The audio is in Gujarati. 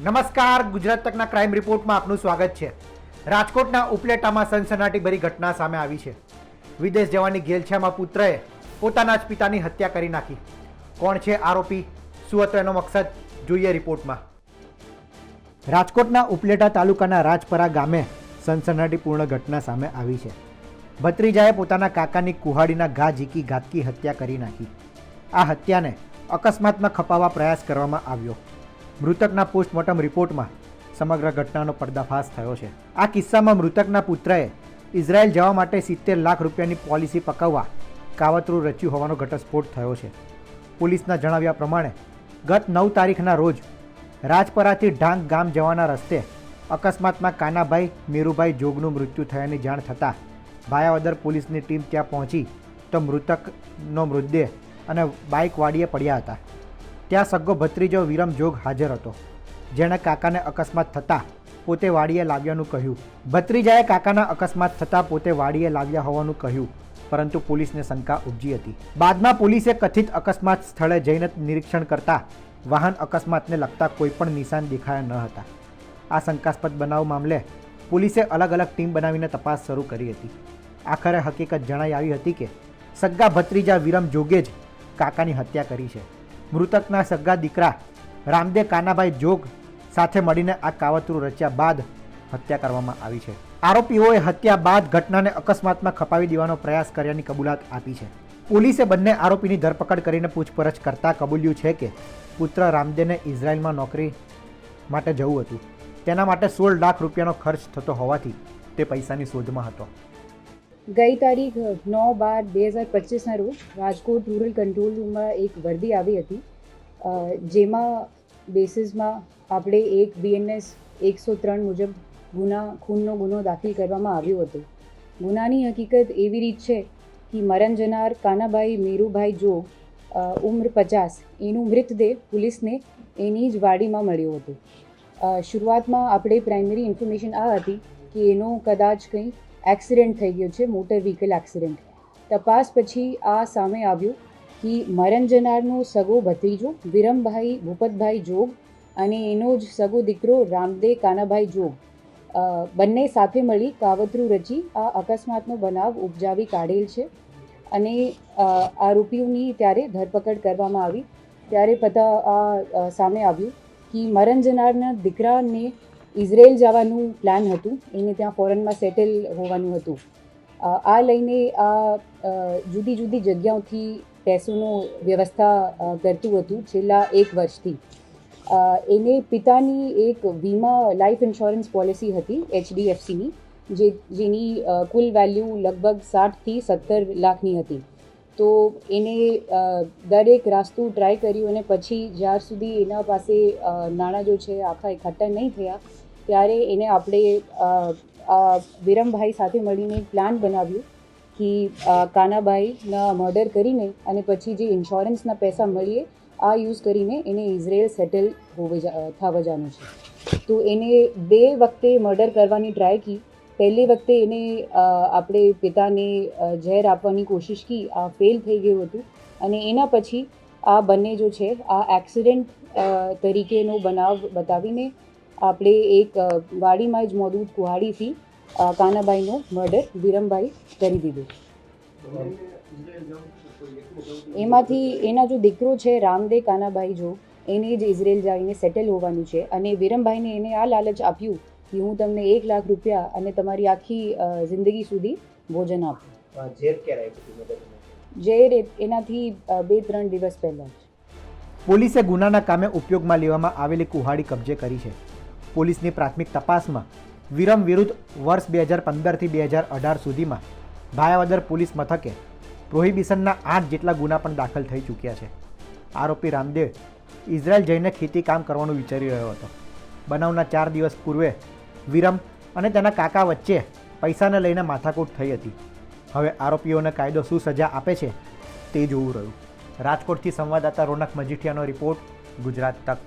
નમસ્કાર, ગુજરાત તકના ક્રાઇમ રિપોર્ટમાં આપનું સ્વાગત છે. રાજકોટના ઉપલેટામાં સનસનાટીભરી ઘટના સામે આવી છે. વિદેશ જવાની ઘેલછામાં પુત્રએ પોતાના જ પિતાની હત્યા કરી નાખી. કોણ છે આરોપી? શું હતો એનો મકસદ? જોઈએ રિપોર્ટમાં. રાજકોટના ઉપલેટા તાલુકાના રાજપરા ગામે સનસનાટીપૂર્ણ ઘટના સામે આવી છે. ભત્રીજાએ પોતાના કાકાની કુહાડીના ઘા ઝીકી ઘાતકી હત્યા કરી નાખી. આ હત્યાને અકસ્માતમાં ખપાવવા પ્રયાસ કરવામાં આવ્યો. મૃતકના પોસ્ટમોર્ટમ રિપોર્ટમાં સમગ્ર ઘટનાનો પર્દાફાશ થયો છે. આ કિસ્સામાં મૃતકના પુત્રએ ઇઝરાયલ જવા માટે સિત્તેર લાખ રૂપિયાની પોલિસી પકાવવા કાવતરું રચ્યું હોવાનો ઘટસ્ફોટ થયો છે. પોલીસના જણાવ્યા પ્રમાણે, ગત નવ તારીખના રોજ રાજપરાથી ઢાંગ ગામ જવાના રસ્તે અકસ્માતમાં કાનાભાઈ, મીરુભાઈ જોગનું મૃત્યુ થયાની જાણ થતાં ભાયાવદર પોલીસની ટીમ ત્યાં પહોંચી તો મૃતકનો મૃતદેહ અને બાઇક વાડીએ પડ્યા હતા. ત્યાં સગ્ગો ભત્રીજો વિરમ જોગ હાજર હતો. જેણે કાકાને અકસ્માત થતાં પોતે વાડીએ લાવ્યાનું કહ્યું. ભત્રીજાએ કાકાના અકસ્માત થતાં પોતે વાડીએ લાવ્યા હોવાનું કહ્યું, પરંતુ પોલીસને શંકા ઉપજી હતી. બાદમાં પોલીસે કથિત અકસ્માત સ્થળે જઈને નિરીક્ષણ કરતા વાહન અકસ્માતને લગતા કોઈ પણ નિશાન દેખાયા ન હતા. આ શંકાસ્પદ બનાવ મામલે પોલીસે અલગ અલગ ટીમ બનાવીને તપાસ શરૂ કરી હતી. આખરે હકીકત જણાઈ આવી હતી કે સગ્ગા ભત્રીજા વિરમ જોગે જ કાકાની હત્યા કરી છે. મૃતકના સગા દીકરા રામદેવ કાનાભાઈ જોગ સાથે મળીને આ કાવતરું રચ્યા બાદ હત્યા કરવામાં આવી છે. આરોપીઓએ હત્યા બાદ ઘટનાને અકસ્માતમાં ખપાવી દેવાનો પ્રયાસ કર્યાની કબૂલાત આપી છે. પોલીસે બંને આરોપીની ધરપકડ કરીને પૂછપરછ કરતા કબૂલ્યું છે કે પુત્ર રામદેવને ઇઝરાયલમાં નોકરી માટે જવું હતું. તેના માટે સોળ લાખ રૂપિયાનો ખર્ચ થતો હોવાથી તે પૈસાની શોધમાં હતો. ગઈ તારીખ નવ બાર બે હજાર પચીસના રોજ રાજકોટ રૂરલ કંટ્રોલ રૂમમાં એક વર્દી આવી હતી. જેમાં બેસિસમાં આપણે એક બીએનએસ એકસો ત્રણ મુજબ ગુના ખૂનનો ગુનો દાખલ કરવામાં આવ્યો હતો. ગુનાની હકીકત એવી રીત છે કે મરણ જનાર કાનાભાઈ મીરુભાઈ અ, ઉંમર પચાસ એનું મૃતદેહ પોલીસને એની જ વાડીમાં મળ્યો હતો. શરૂઆતમાં આપણે પ્રાઇમરી ઇન્ફોર્મેશન આ હતી કે એનો કદાચ કંઈ એક્સિડન્ટ થઈ ગયો છે, મોટર વ્હીકલ એક્સિડન્ટ. તપાસ પછી આ સામે આવ્યું કે મરણ જનારનો સગો ભત્રીજો, વિરમભાઈ, ભૂપતભાઈ જોગ અને એનો જ સગો દીકરો રામદેવ કાનાભાઈ જોગ. બંને સાથે મળી કાવતરું રચી આ અકસ્માતનો બનાવ ઉપજાવી કાઢેલ છે અને આરોપીઓની ત્યારે ધરપકડ કરવામાં આવી. ત્યારે પતા, આ સામે આવ્યું કે મરણ જનારના દીકરાને ઇઝરાયલ જવાનું પ્લાન હતું. એને ત્યાં ફોરેનમાં સેટલ હોવાનું હતું. આ લઈને આ જુદી જુદી જગ્યાઓથી પૈસોનો વ્યવસ્થા કરતું હતું છેલ્લા એક વર્ષથી. એને પિતાની એક વીમા લાઈફ ઇન્સ્યોરન્સ પોલિસી હતી એચડીએફસીની જે, જેની કુલ વેલ્યુ લગભગ સાઠથી સત્તર લાખની હતી. તો એને દરેક રાસ્તું ટ્રાય કર્યું અને પછી જ્યાર સુધી એના પાસે નાણાં જો છે, આખા એકઠા નહીં થયા ત્યારે એને આપણે વિરમભાઈ સાથે મળીને પ્લાન બનાવ્યું કે કાનાભાઈના મર્ડર કરીને અને પછી જે ઇન્સ્યોરન્સના પૈસા મળીએ, આ યુઝ કરીને એને ઇઝરાયલ સેટલ થવા જવાનું છે. તો એને બે વખતે મર્ડર કરવાની ટ્રાય કી. પહેલી વખતે એને આપણે પિતાને ઝેર આપવાની કોશિશ કી, આ ફેલ થઈ ગયું હતું. અને એના પછી આ બંને જો છે, આ એક્સિડન્ટ તરીકેનો બનાવ બતાવીને આપણે એક વાડીમાં જ મોજૂદ કુહાડીથી અ, કાનાભાઈનો મર્ડર વિરમભાઈ કરી દીધું. એમાંથી એના જો દીકરો છે રામદેવ કાનાભાઈ જો એને જ ઇઝરાયલ જઈને સેટલ હોવાનું છે. અને વિરમભાઈને એને આ લાલચ આપ્યું કે હું તમને એક લાખ રૂપિયા અને તમારી આખી જિંદગી સુધી ભોજન આપું. ઝેર એનાથી બે ત્રણ દિવસ પહેલાં જ. પોલીસે ગુનાના કામે ઉપયોગમાં લેવામાં આવેલી કુહાડી કબજે કરી છે. પોલીસની પ્રાથમિક તપાસમાં વિરમ વિરુદ્ધ વર્ષ બે હજાર પંદરથી બે હજાર અઢાર સુધીમાં ભાયાવદર પોલીસ મથકે પ્રોહિબિશનના આઠ જેટલા ગુના પણ દાખલ થઈ ચૂક્યા છે. આરોપી રામદેવ ઇઝરાયલ જઈને ખેતી કામ કરવાનું વિચારી રહ્યો હતો. બનાવના ચાર દિવસ પૂર્વે વિરમ અને તેના કાકા વચ્ચે પૈસાને લઈને માથાકૂટ થઈ હતી. હવે આરોપીઓને કાયદો શું સજા આપે છે તે જોવું રહ્યું. રાજકોટથી સંવાદદાતા રોનક મજીઠિયાનો રિપોર્ટ ગુજરાત તક.